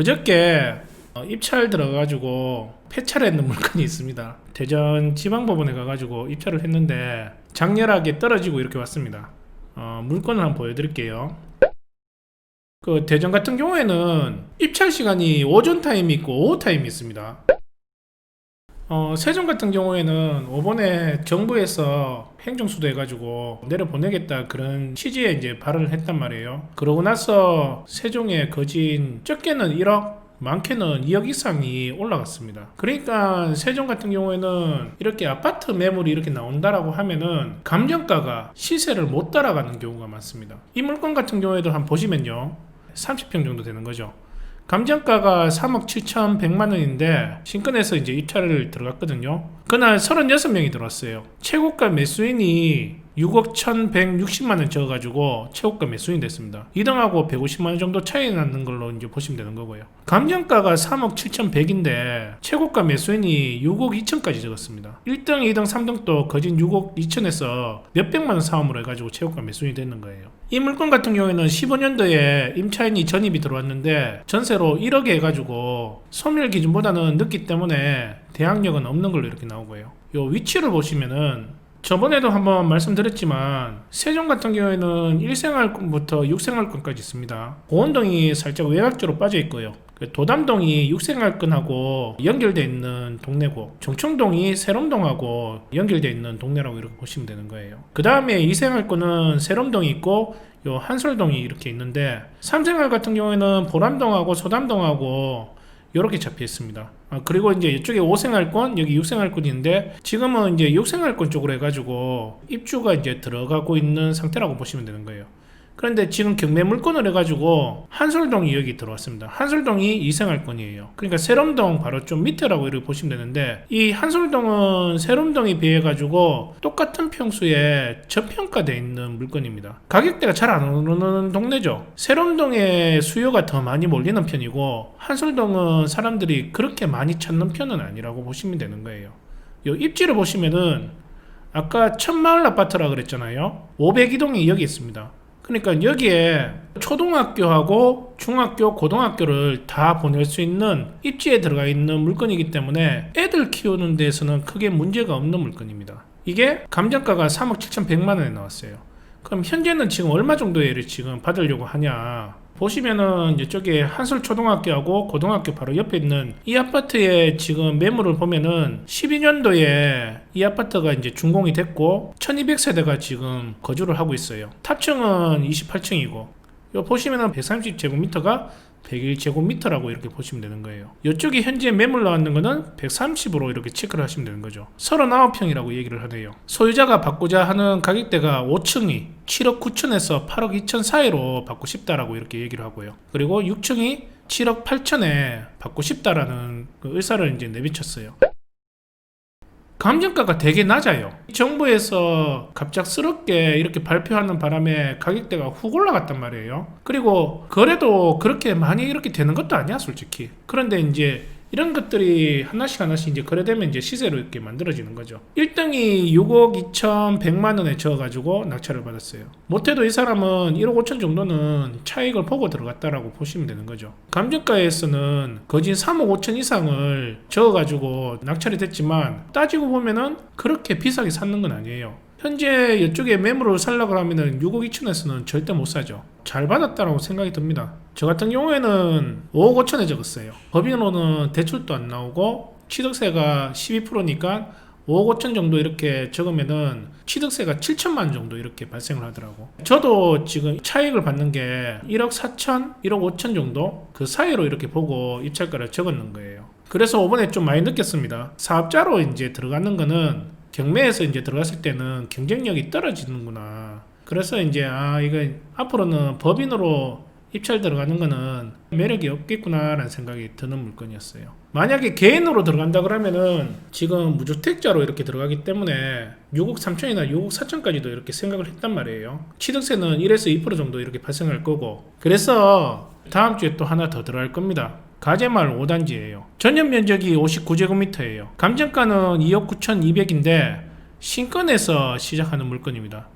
그저께 어, 입찰 들어가지고 폐찰했는 물건이 있습니다. 대전 지방법원에 가가지고 입찰을 했는데 장렬하게 떨어지고 이렇게 왔습니다. 어, 물건을 한번 보여드릴게요. 그 대전 같은 경우에는 입찰 시간이 오전 타임이 있고 오후 타임이 있습니다. 어, 세종 같은 경우에는 이번에 정부에서 행정수도 해가지고 내려보내겠다 그런 취지에 이제 발언을 했단 말이에요. 그러고 나서 세종의 거진 적게는 1억 많게는 2억 이상이 올라갔습니다. 그러니까 세종 같은 경우에는 이렇게 아파트 매물이 이렇게 나온다라고 하면은 감정가가 시세를 못 따라가는 경우가 많습니다. 이 물건 같은 경우에도 한번 보시면요. 30평 정도 되는 거죠. 감정가가 3억 7,100만 원인데 신건에서 이제 입찰을 들어갔거든요. 그날 36명이 들어왔어요. 최고가 매수인이 6억 1,160만 원 적어가지고 최고가 매수인 됐습니다. 2등하고 150만 원 정도 차이 나는 걸로 이제 보시면 되는 거고요. 감정가가 3억 7,100인데 최고가 매수인이 6억 2천까지 적었습니다. 1등, 2등, 3등도 거진 6억 2천에서 몇백만 원 사업으로 해가지고 최고가 매수인이 되는 거예요. 이 물건 같은 경우에는 15년도에 임차인이 전입이 들어왔는데 전세로 1억에 해가지고 소멸 기준보다는 늦기 때문에 대항력은 없는 걸로 이렇게 나오고요. 요 위치를 보시면은 저번에도 한번 말씀드렸지만 세종 같은 경우에는 1생활권부터 6생활권까지 있습니다. 고원동이 살짝 외곽쪽으로 빠져 있고요. 그 도담동이 6생활권하고 연결되어 있는 동네고 정청동이 세롬동하고 연결되어 있는 동네라고 이렇게 보시면 되는 거예요. 그 다음에 2생활권은 세롬동이 있고 요 한솔동이 이렇게 있는데 3생활 같은 경우에는 보람동하고 소담동하고 이렇게 잡혀 있습니다. 아, 그리고 이제 이쪽에 5생활권, 여기 6생활권인데 지금은 이제 6생활권 쪽으로 해가지고 입주가 이제 들어가고 있는 상태라고 보시면 되는 거예요. 그런데 지금 경매 물건을 해가지고 한솔동이 여기 들어왔습니다. 한솔동이 2생활권이에요. 그러니까 세롬동 바로 좀 밑에라고 이렇게 보시면 되는데 이 한솔동은 세롬동에 비해 가지고 똑같은 평수에 저평가되어 있는 물건입니다. 가격대가 잘 안 오르는 동네죠. 세롬동에 수요가 더 많이 몰리는 편이고 한솔동은 사람들이 그렇게 많이 찾는 편은 아니라고 보시면 되는 거예요. 요 입지를 보시면은 아까 천마을 아파트라 그랬잖아요. 502동이 여기 있습니다. 그러니까 여기에 초등학교하고 중학교, 고등학교를 다 보낼 수 있는 입지에 들어가 있는 물건이기 때문에 애들 키우는 데서는 크게 문제가 없는 물건입니다. 이게 감정가가 3억 7,100만 원에 나왔어요. 그럼 현재는 지금 얼마 정도의 지금 받으려고 하냐? 보시면은 이쪽에 한솔 초등학교하고 고등학교 바로 옆에 있는 이 아파트의 지금 매물을 보면은 12년도에 이 아파트가 이제 준공이 됐고 1200세대가 지금 거주를 하고 있어요. 탑층은 28층이고 요 보시면은 130제곱미터가 101제곱미터라고 이렇게 보시면 되는 거예요. 이쪽이 현재 매물 나왔는 거는 130으로 이렇게 체크를 하시면 되는 거죠. 39평이라고 얘기를 하네요. 소유자가 받고자 하는 가격대가 5층이 7억 9천에서 8억 2천 사이로 받고 싶다라고 이렇게 얘기를 하고요. 그리고 6층이 7억 8천에 받고 싶다라는 그 의사를 이제 내비쳤어요. 감정가가 되게 낮아요. 정부에서 갑작스럽게 이렇게 발표하는 바람에 가격대가 훅 올라갔단 말이에요. 그리고 거래도 그렇게 많이 이렇게 되는 것도 아니야, 솔직히. 그런데 이제 이런 것들이 하나씩 하나씩 이제 거래되면 이제 시세로 이렇게 만들어지는 거죠. 1등이 6억 2,100만 원에 저어가지고 낙찰을 받았어요. 못해도 이 사람은 1억 5천 정도는 차익을 보고 들어갔다라고 보시면 되는 거죠. 감정가에서는 거진 3억 5천 이상을 저어가지고 낙찰이 됐지만 따지고 보면은 그렇게 비싸게 샀는 건 아니에요. 현재 이쪽에 매물을 살려고 하면은 6억 2천에서는 절대 못 사죠. 잘 받았다라고 생각이 듭니다. 저 같은 경우에는 5억 5천에 적었어요. 법인으로는 대출도 안 나오고 취득세가 12%니까 5억 5천 정도 이렇게 적으면은 취득세가 7천만 원 정도 이렇게 발생을 하더라고. 저도 지금 차익을 받는 게 1억 4천, 1억 5천 정도 그 사이로 이렇게 보고 입찰가를 적었는 거예요. 그래서 이번에 좀 많이 느꼈습니다. 사업자로 이제 들어가는 거는 경매에서 이제 들어갔을 때는 경쟁력이 떨어지는구나. 그래서 이제 아 이거 앞으로는 법인으로 입찰 들어가는 거는 매력이 없겠구나라는 생각이 드는 물건이었어요. 만약에 개인으로 들어간다 그러면은 지금 무주택자로 이렇게 들어가기 때문에 6억 3천이나 6억 4천까지도 이렇게 생각을 했단 말이에요. 취득세는 1에서 2% 정도 이렇게 발생할 거고. 그래서 다음 주에 또 하나 더 들어갈 겁니다. 가재마을 5단지예요. 전용 면적이 59제곱미터예요. 감정가는 2억 9,200인데 신건에서 시작하는 물건입니다.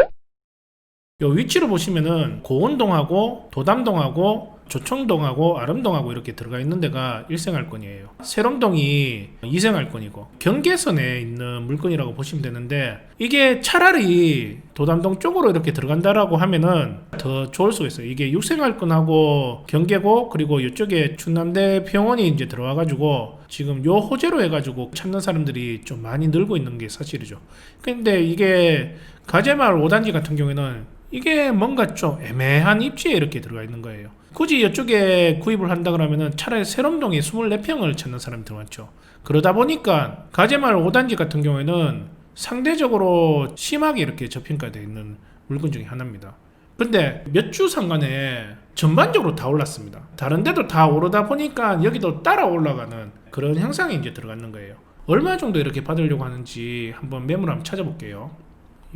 요 위치를 보시면은 고원동하고 도담동하고 조청동하고 아름동하고 이렇게 들어가 있는 데가 일생알권이에요. 세롬동이 이생알권이고 경계선에 있는 물건이라고 보시면 되는데 이게 차라리 도담동 쪽으로 이렇게 들어간다라고 하면은 더 좋을 수가 있어요. 이게 육생알권하고 경계고 그리고 이쪽에 충남대 병원이 이제 들어와 가지고 지금 요 호재로 해가지고 찾는 사람들이 좀 많이 늘고 있는 게 사실이죠. 근데 이게 가재마을 5단지 같은 경우에는 이게 뭔가 좀 애매한 입지에 이렇게 들어가 있는 거예요. 굳이 이쪽에 구입을 한다 그러면은 차라리 세롬동에 24평을 찾는 사람이 들어왔죠. 그러다 보니까 가재마을 5단지 같은 경우에는 상대적으로 심하게 이렇게 저평가되어 있는 물건 중에 하나입니다. 근데 몇 주 상간에 전반적으로 다 올랐습니다. 다른 데도 다 오르다 보니까 여기도 따라 올라가는 그런 현상이 이제 들어가는 거예요. 얼마 정도 이렇게 받으려고 하는지 한번 매물 한번 찾아볼게요.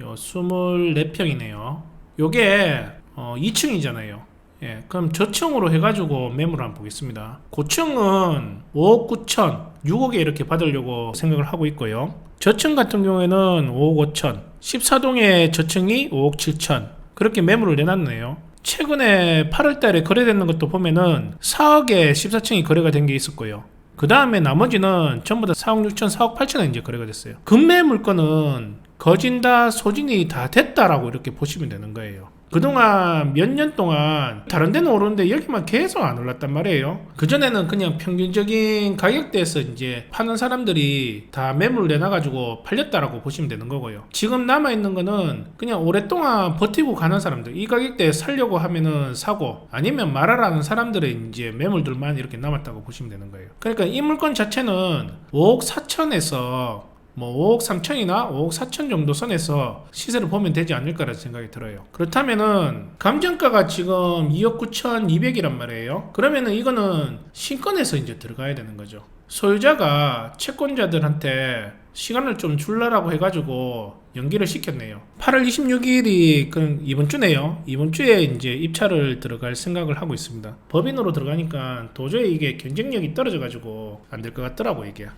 요 24평이네요. 요게 어 2층이잖아요. 예, 그럼 저층으로 해가지고 매물을 한번 보겠습니다. 고층은 5억 9천, 6억에 이렇게 받으려고 생각을 하고 있고요. 저층 같은 경우에는 5억 5천, 14동의 저층이 5억 7천, 그렇게 매물을 내놨네요. 최근에 8월 달에 거래되는 것도 보면은 4억에 14층이 거래가 된 게 있었고요. 그 다음에 나머지는 전부 다 4억 6천, 4억 8천에 이제 거래가 됐어요. 금매 물건은 거진다, 소진이 다 됐다라고 이렇게 보시면 되는 거예요. 그동안 몇 년 동안 다른 데는 오르는데 여기만 계속 안 올랐단 말이에요. 그전에는 그냥 평균적인 가격대에서 이제 파는 사람들이 다 매물을 내놔가지고 팔렸다라고 보시면 되는 거고요. 지금 남아있는 거는 그냥 오랫동안 버티고 가는 사람들, 이 가격대에 살려고 하면은 사고 아니면 말하라는 사람들의 이제 매물들만 이렇게 남았다고 보시면 되는 거예요. 그러니까 이 물건 자체는 5억 4천에서 뭐 5억 3천이나 5억 4천 정도 선에서 시세를 보면 되지 않을까라는 생각이 들어요. 그렇다면은 감정가가 지금 2억 9천 2백이란 말이에요. 그러면은 이거는 신권에서 이제 들어가야 되는 거죠. 소유자가 채권자들한테 시간을 좀 줄라라고 해가지고 연기를 시켰네요. 8월 26일이 그 이번 주네요. 이번 주에 이제 입찰을 들어갈 생각을 하고 있습니다. 법인으로 들어가니까 도저히 이게 경쟁력이 떨어져가지고 안 될 것 같더라고 이게.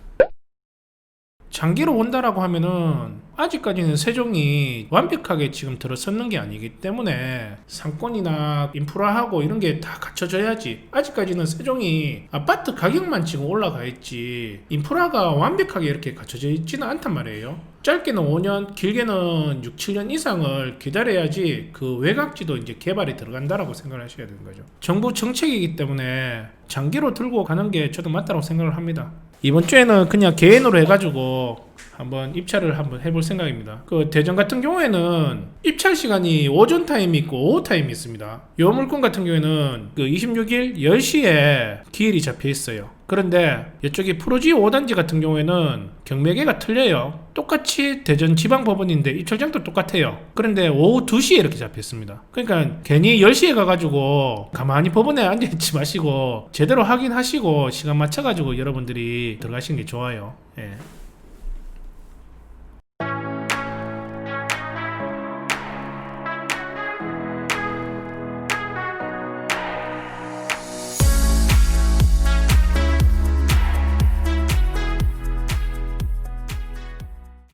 장기로 본다라고 하면은 아직까지는 세종이 완벽하게 지금 들어섰는 게 아니기 때문에 상권이나 인프라하고 이런 게 다 갖춰져야지. 아직까지는 세종이 아파트 가격만 지금 올라가 있지 인프라가 완벽하게 이렇게 갖춰져 있지는 않단 말이에요. 짧게는 5년 길게는 6, 7년 이상을 기다려야지 그 외곽지도 이제 개발이 들어간다라고 생각을 하셔야 되는 거죠. 정부 정책이기 때문에 장기로 들고 가는 게 저도 맞다고 생각을 합니다 이번 주에는 그냥 개인으로 해가지고 한번 입찰을 한번 해볼 생각입니다. 그 대전 같은 경우에는 입찰 시간이 오전 타임이 있고 오후 타임이 있습니다. 요 물건 같은 경우에는 그 26일 10시에 기일이 잡혀 있어요. 그런데 이쪽이 프로지 5단지 같은 경우에는 경매계가 틀려요. 똑같이 대전 지방법원인데 입찰장도 똑같아요. 그런데 오후 2시에 이렇게 잡혔습니다. 그러니까 괜히 10시에 가가지고 가만히 법원에 앉아있지 마시고 제대로 확인하시고 시간 맞춰가지고 여러분들이 들어가시는 게 좋아요. 예.